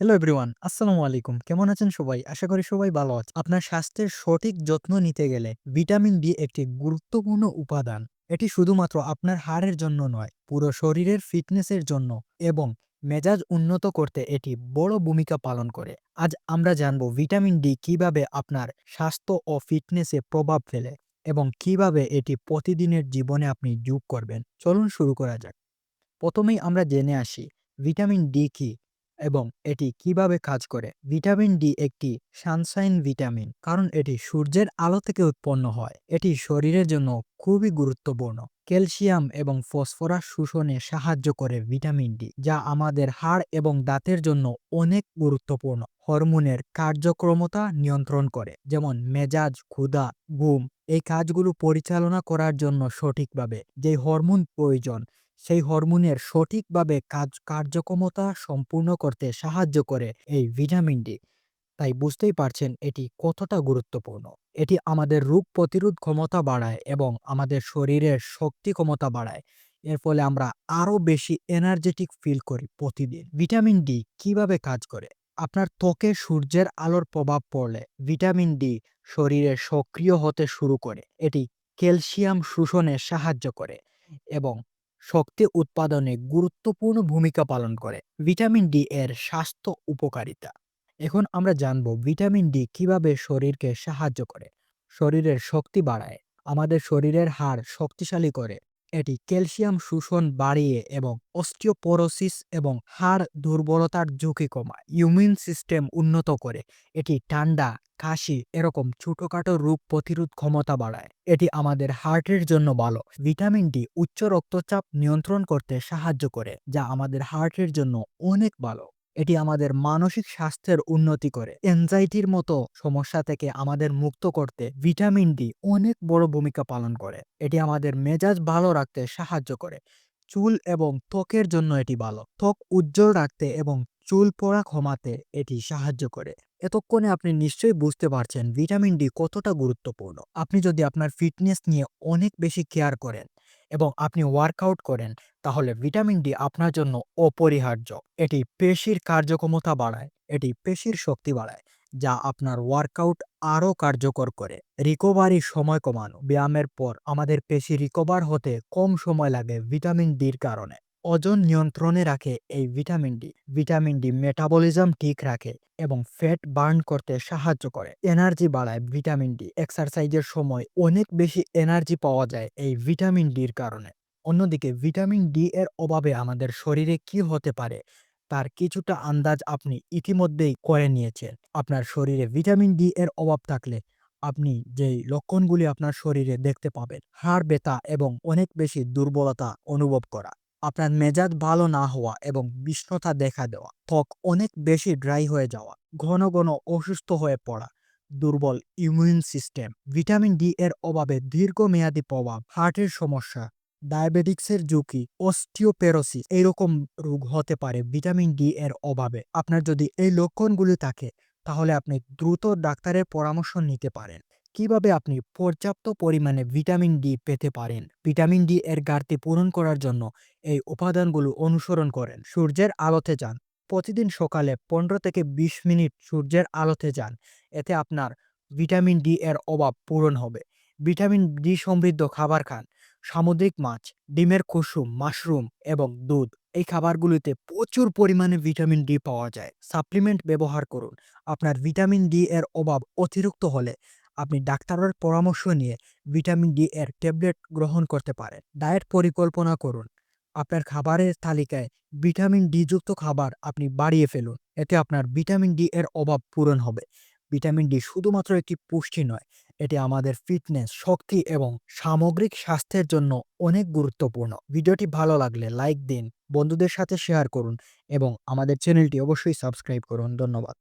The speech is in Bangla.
হ্যালো এভরিওয়ান আসসালামু আলাইকুম কেমন আছেন সবাই? আশা করি সবাই ভালো আছে আপনার স্বাস্থ্যের সঠিক যত্ন নিতে গেলে ভিটামিন ডি একটি গুরুত্বপূর্ণ উপাদান। এটি শুধুমাত্র আপনার হাড়ের জন্য নয়, পুরো শরীরের ফিটনেসের জন্য এবং মেজাজ উন্নত করতে এটি বড় ভূমিকা পালন করে। আজ আমরা জানব ভিটামিন ডি কীভাবে আপনার স্বাস্থ্য ও ফিটনেসে প্রভাব ফেলে এবং কীভাবে এটি প্রতিদিনের জীবনে আপনি যোগ করবেন। চলুন শুরু করা যাক। প্রথমেই আমরা জেনে আসি ভিটামিন ডি কি। এবং এটি কীভাবে কাজ করে? ভিটামিন ডি একটি সানশাইন ভিটামিন, কারণ এটি সূর্যের আলো থেকে উৎপন্ন হয়। এটি শরীরের জন্য খুবই গুরুত্বপূর্ণ। ক্যালসিয়াম এবং ফসফরাস শোষণে সাহায্য করে ভিটামিন ডি, যা আমাদের হাড় এবং দাঁতের জন্য অনেক গুরুত্বপূর্ণ। হরমোনের কার্যক্রমতা নিয়ন্ত্রণ করে, যেমন মেজাজ, ক্ষুধা, ঘুম, এই কাজগুলো পরিচালনা করার জন্য সঠিকভাবে যে হরমোন প্রয়োজন সেই হরমোনের সঠিকভাবে কাজ, কার্যক্ষমতা সম্পূর্ণ করতে সাহায্য করে এই ভিটামিন ডি। তাই বুঝতেই পারছেন এটি কতটা গুরুত্বপূর্ণ। এটি আমাদের রোগ প্রতিরোধ ক্ষমতা বাড়ায় এবং আমাদের শরীরের শক্তি ক্ষমতা বাড়ায়। এর ফলে আমরা আরও বেশি এনার্জেটিক ফিল করি প্রতিদিন। ভিটামিন ডি কীভাবে কাজ করে? আপনার ত্বকে সূর্যের আলোর প্রভাব পড়লে ভিটামিন ডি শরীরে সক্রিয় হতে শুরু করে। এটি ক্যালসিয়াম শোষণে সাহায্য করে এবং শক্তি উৎপাদনে গুরুত্বপূর্ণ ভূমিকা পালন করে। ভিটামিন ডি এর স্বাস্থ্য উপকারিতা। এখন আমরা জানব ভিটামিন ডি কীভাবে শরীরকে সাহায্য করে। শরীরের শক্তি বাড়ায়। আমাদের শরীরের হাড় শক্তিশালী করে। এটি ক্যালসিয়াম শোষণ বাড়িয়ে এবং অস্টিওপোরোসিস এবং হাড় দুর্বলতার ঝুঁকি কমায়। ইমিউন সিস্টেম উন্নত করে। এটি ঠান্ডা, কাশি এরকম ছোটখাটো রোগ প্রতিরোধ ক্ষমতা বাড়ায়। এটি আমাদের হার্টের জন্য ভালো। ভিটামিন ডি উচ্চ রক্তচাপ নিয়ন্ত্রণ করতে সাহায্য করে, যা আমাদের হার্টের জন্য অনেক ভালো। এটি আমাদের মানসিক স্বাস্থ্যের উন্নতি করে। এনজাইটির মতো সমস্যা থেকে আমাদের মুক্ত করতে ভিটামিন ডি অনেক বড় ভূমিকা পালন করে। এটি আমাদের মেজাজ ভালো রাখতে সাহায্য করে। চুল এবং ত্বকের জন্য এটি ভালো। ত্বক উজ্জ্বল রাখতে এবং চুল পড়া কমাতে এটি সাহায্য করে। এতক্ষণে আপনি নিশ্চয়ই বুঝতে পারছেন ভিটামিন ডি কতটা গুরুত্বপূর্ণ। আপনি যদি আপনার ফিটনেস নিয়ে অনেক বেশি কেয়ার করেন এবং আপনি ওয়ার্কআউট করেন, তাহলে ভিটামিন ডি আপনার জন্য অপরিহার্য। এটি পেশির কার্যক্ষমতা বাড়ায়, এটি পেশির শক্তি বাড়ায়, যা আপনার ওয়ার্কআউট আরও কার্যকর করে। রিকভারির সময় কমানো, ব্যায়ামের পর আমাদের পেশি রিকভার হতে কম সময় লাগে ভিটামিন ডির কারণে। ওজন নিয়ন্ত্রণে রাখে এই vitamin D. Vitamin D metabolism ঠিক রাখে এবং ফ্যাট বার্ন করতে সাহায্য করে। এনার্জি বাড়ায় ভিটামিন ডি। এক্সারসাইজের সময় অনেক বেশি এনার্জি পাওয়া যায় এই ভিটামিন ডির কারণে। অন্যদিকে ভিটামিন ডি এর অভাবে আমাদের শরীরে কি হতে পারে তার কিছুটা আন্দাজ আপনি ইতিমধ্যেই করে নিয়েছেন। আপনার শরীরে ভিটামিন ডি এর অভাব থাকলে আপনি যেই লক্ষণগুলি আপনার শরীরে দেখতে পাবেন, হাড় ব্যথা এবং অনেক বেশি দুর্বলতা অনুভব করা। আপনার মেজাজ ভালো না হওয়া এবং বিষ্ণতা দেখা দেওয়া, ত্বক অনেক বেশি ড্রাই হয়ে যাওয়া, ঘন ঘন অসুস্থ হয়ে পড়া, দুর্বল ইমিউন সিস্টেম, ভিটামিন ডি এর অভাবে দীর্ঘমেয়াদী প্রভাব, হার্টের সমস্যা, ডায়াবেটিক্সের ঝুঁকি, অস্টিওপেরোসিস এইরকম রোগ হতে পারে ভিটামিন ডি এর অভাবে। আপনার যদি এই লক্ষণগুলি থাকে, তাহলে আপনি দ্রুত ডাক্তারের পরামর্শ নিতে পারেন। কীভাবে আপনি পর্যাপ্ত পরিমাণে ভিটামিন ডি পেতে পারেন? ভিটামিন ডি এর ঘাটতি পূরণ করার জন্য এই উপাদানগুলো অনুসরণ করেন। সূর্যের আলোতে যান। প্রতিদিন সকালে পনেরো থেকে বিশ মিনিট সূর্যের আলোতে যান। এতে আপনার ভিটামিন ডি এর অভাব পূরণ হবে। ভিটামিন ডি সমৃদ্ধ খাবার খান। সামুদ্রিক মাছ, ডিমের কুসুম, মাশরুম এবং দুধ এই খাবারগুলিতে প্রচুর পরিমাণে ভিটামিন ডি পাওয়া যায়। সাপ্লিমেন্ট ব্যবহার করুন। আপনার ভিটামিন ডি এর অভাব অতিরিক্ত হলে আপনি ডাক্তারের পরামর্শ নিয়ে ভিটামিন ডি এর ট্যাবলেট গ্রহণ করতে পারেন। ডায়েট পরিকল্পনা করুন। আপনার খাবারের তালিকায় ভিটামিন ডি যুক্ত খাবার আপনি বাড়িয়ে ফেলুন। এতে আপনার ভিটামিন ডি এর অভাব পূরণ হবে। ভিটামিন ডি শুধুমাত্র একটি পুষ্টি নয়, এটি আমাদের ফিটনেস, শক্তি এবং সামগ্রিক স্বাস্থ্যের জন্য অনেক গুরুত্বপূর্ণ। ভিডিওটি ভালো লাগলে লাইক দিন, বন্ধুদের সাথে শেয়ার করুন এবং আমাদের চ্যানেলটি অবশ্যই সাবস্ক্রাইব করুন। ধন্যবাদ।